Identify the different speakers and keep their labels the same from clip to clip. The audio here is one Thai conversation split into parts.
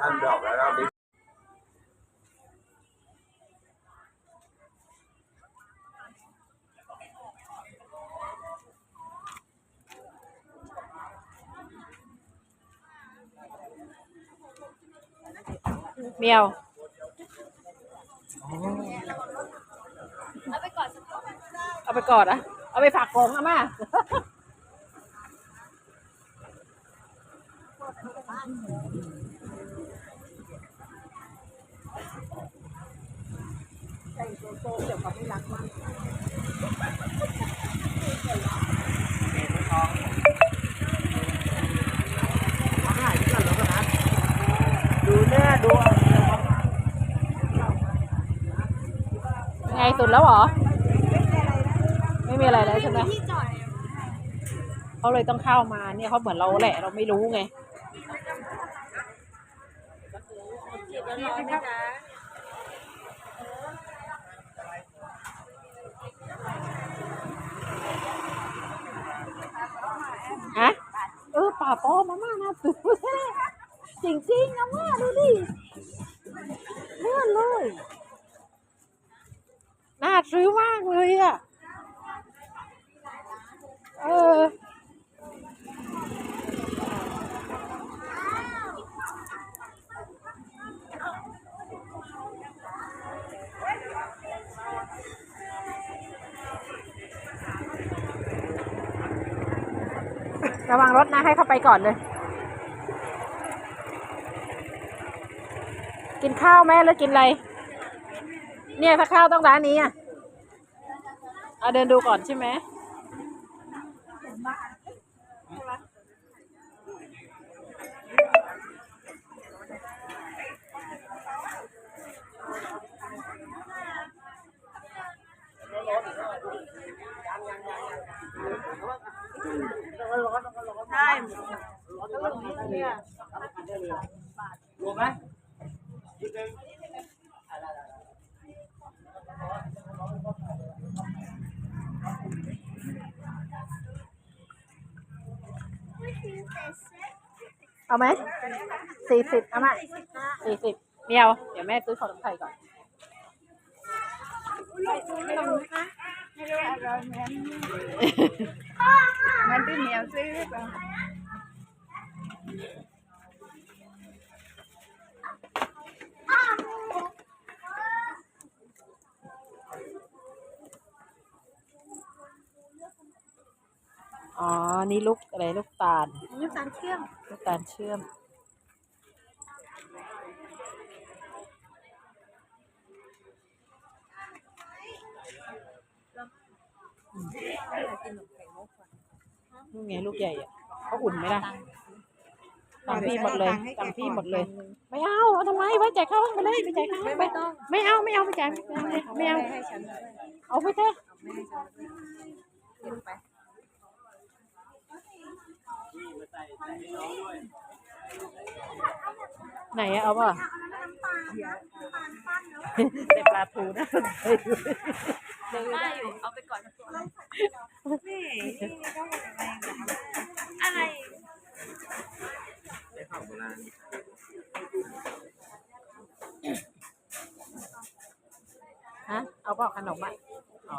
Speaker 1: ท่านดอกแล้วครับ
Speaker 2: เมียว
Speaker 3: เอาไปก่อนสัก
Speaker 2: เอาไปกอดอะเอาไปฝากของอาม่า
Speaker 4: ดูเนื้อดู
Speaker 2: ไงสุดแล้วเหรอ ไม่มีอะไรแล้วใช่ไหม
Speaker 3: ที่จอด
Speaker 2: เขาเลยต้องเข้ามาเนี่ยเขาเหมือนเราแหละเราไม่รู้ไง
Speaker 3: จีบ ร้อนๆนะจ๊ะ
Speaker 2: ฮะเออป่าปอมาม่านะซื้อจริงจริงๆนะม่าดูดิเลื่อนเลย น่าซื้อมากเลยอะ เออ ระวังรถนะให้เข้าไปก่อนเลย กินข้าวไหมหรือกินอะไร เนี่ยถ้าข้าวต้องร้านนี้อะเอาเดินดูก่อนใช่ไหม เอาไหมสี่สิบเอามาสี่สิบเมียวเดี๋ยวแม่ซื้อขนมไทยก่อน
Speaker 4: มันที่เหนียวซื้อ
Speaker 2: อ๋อ นี่ลูกอะไรลูกตาล
Speaker 3: น้ำตาลเชื่อม
Speaker 2: ลูกตาลเชื่อม ลูกไงลูกใหญ่อะเขาอุ่นไหมล่ะตังค์พี่หมดเลยตังค์พี่หมดเลย ไม่เอาเอาทำไมไว้จ่ายเข้าห้องไปเลยไปจ่ายเข้าห้องไปไม่เอาไม่เอาไม่จ่ายไม่เอาไม่เอา
Speaker 4: ให้ฉันด้วย
Speaker 2: เอาไปเถอะ
Speaker 4: ไม่ให้ฉันด้วยกินไป
Speaker 2: ไหนอะเอาป่ะแต่ปลาทูนะ
Speaker 3: เดี๋ยวได้อยู่ เอาไปก่อนสักตัว
Speaker 4: นี่นี่ต้องอะไร
Speaker 3: อะไร
Speaker 2: ฮะ เอาเปล่าขนมอะ อ๋อ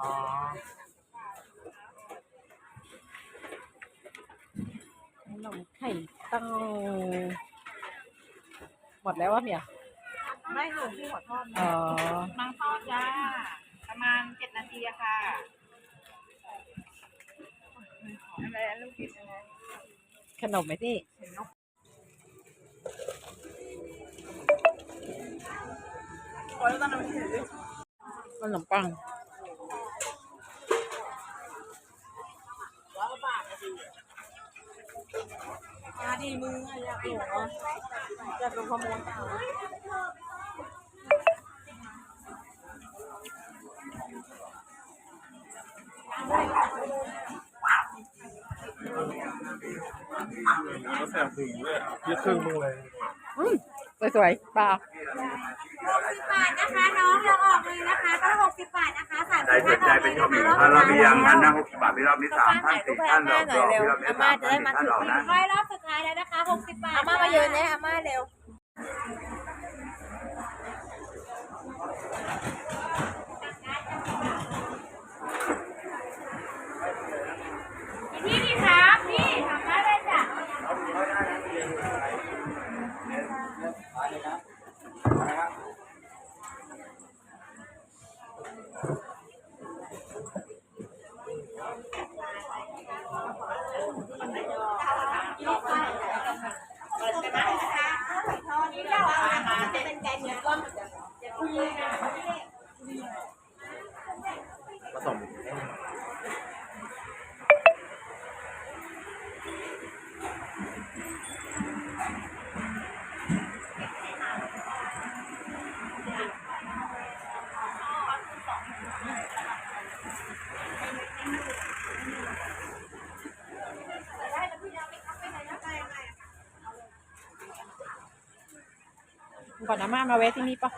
Speaker 2: นมไข่เต้าหมดแล้ววะเมีย
Speaker 4: ไม่หนูที่หัวทอด
Speaker 2: อ๋อ
Speaker 4: มังทอดจ้า ประมาณเจ็ดนาทีอะค่ะอะไรอะลูกกินอะไร
Speaker 2: ขนมไหมพี่
Speaker 4: ขอแล้วตอนนั้นถือ
Speaker 2: ขนมปัง
Speaker 4: ดีมืออยากหลงอยากโดนขโมย
Speaker 1: แล้วแสบถึงเลยยึดเครื่องมึงเลย
Speaker 2: สวยๆเปล่า
Speaker 3: น้องเราออกเลยนะคะก็หกบาทนะคะสาม
Speaker 1: ใครสิบถ้าเป็นมหะยอันั่งหกบาทไม่รับนี้สามท่านสี่ท่าเราสองรับนี้ามท่านสี่ท่านเร้
Speaker 3: อยรอบสุดท้ายแล้วนะคะ60บาท
Speaker 4: อาม่ามาเยินนะอาม่าเร็ว
Speaker 3: ก่อนนะมามาแวะที่นี่ปะ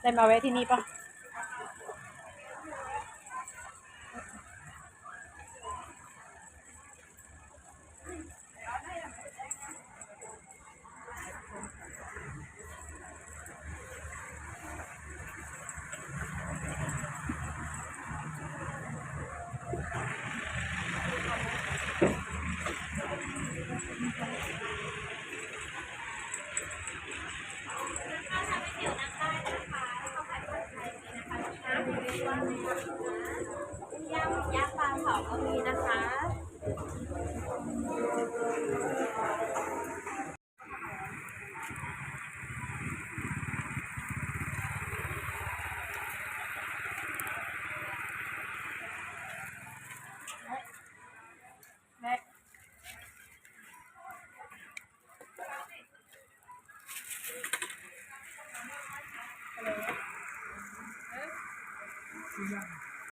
Speaker 3: ได้มาแวะที่นี่ปะ